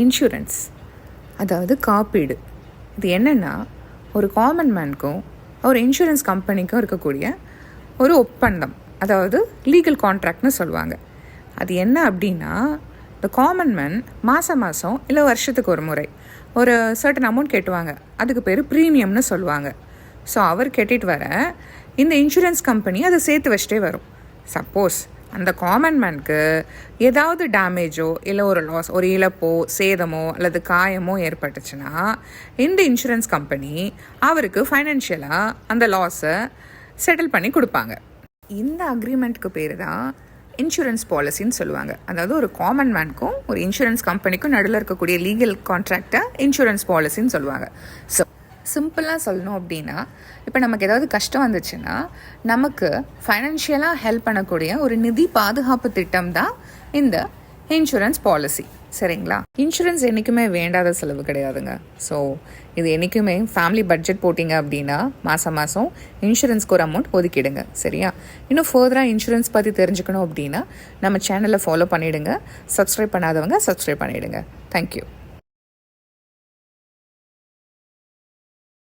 Insurance அதாவது காப்பீடு. இது என்னென்னா ஒரு காமன் மேனுக்கும் ஒரு இன்சூரன்ஸ் கம்பெனிக்கும் இருக்கக்கூடிய ஒரு ஒப்பந்தம் அதாவது லீகல் கான்ட்ராக்ட்னு சொல்லுவாங்க. அது என்ன அப்படின்னா இந்த காமன் மேன் மாதம் மாதம் இல்லை வருஷத்துக்கு ஒரு முறை ஒரு சர்டன் அமௌண்ட் கேட்டுவாங்க. அதுக்கு பேர் ப்ரீமியம்னு சொல்லுவாங்க. ஸோ அவர் கட்டிட்டு வர இந்த இன்சூரன்ஸ் கம்பெனி அதை சேர்த்து வச்சுட்டே வரும். சப்போஸ் அந்த காமன் மேனுக்கு ஏதாவது டேமேஜோ இல்லை ஒரு லாஸ் ஒரு இழப்போ சேதமோ அல்லது காயமோ ஏற்பட்டுச்சுன்னா இந்த இன்சூரன்ஸ் கம்பெனி அவருக்கு ஃபைனான்ஷியலாக அந்த லாஸை செட்டில் பண்ணி கொடுப்பாங்க. இந்த அக்ரிமெண்ட்டுக்கு பேர் தான் இன்சூரன்ஸ் பாலிசின்னு சொல்லுவாங்க. அதாவது ஒரு காமன் மேனுக்கும் ஒரு இன்சூரன்ஸ் கம்பெனிக்கும் நடுவில் இருக்கக்கூடிய லீகல் கான்ட்ராக்டை இன்சூரன்ஸ் பாலிசின்னு சொல்லுவாங்க. ஸோ சிம்பிளாக சொல்லணும் அப்படின்னா இப்போ நமக்கு ஏதாவது கஷ்டம் வந்துச்சுன்னா நமக்கு ஃபைனான்ஷியலாக ஹெல்ப் பண்ணக்கூடிய ஒரு நிதி பாதுகாப்பு திட்டம் தான் இந்த இன்சூரன்ஸ் பாலிசி சரிங்களா? இன்சூரன்ஸ் என்றைக்குமே வேண்டாத செலவு கிடையாதுங்க. ஸோ இது என்றைக்குமே ஃபேமிலி பட்ஜெட் போட்டிங்க அப்படின்னா மாதம் மாதம் இன்சூரன்ஸ்க்கு ஒரு அமௌண்ட் ஒதுக்கிடுங்க. சரியா? இன்னும் ஃபர்தராக இன்சூரன்ஸ் பற்றி தெரிஞ்சுக்கணும் அப்படின்னா நம்ம சேனலை ஃபாலோ பண்ணிவிடுங்க சப்ஸ்கிரைப் பண்ணாதவங்க சப்ஸ்கிரைப் பண்ணிவிடுங்க தேங்க்யூ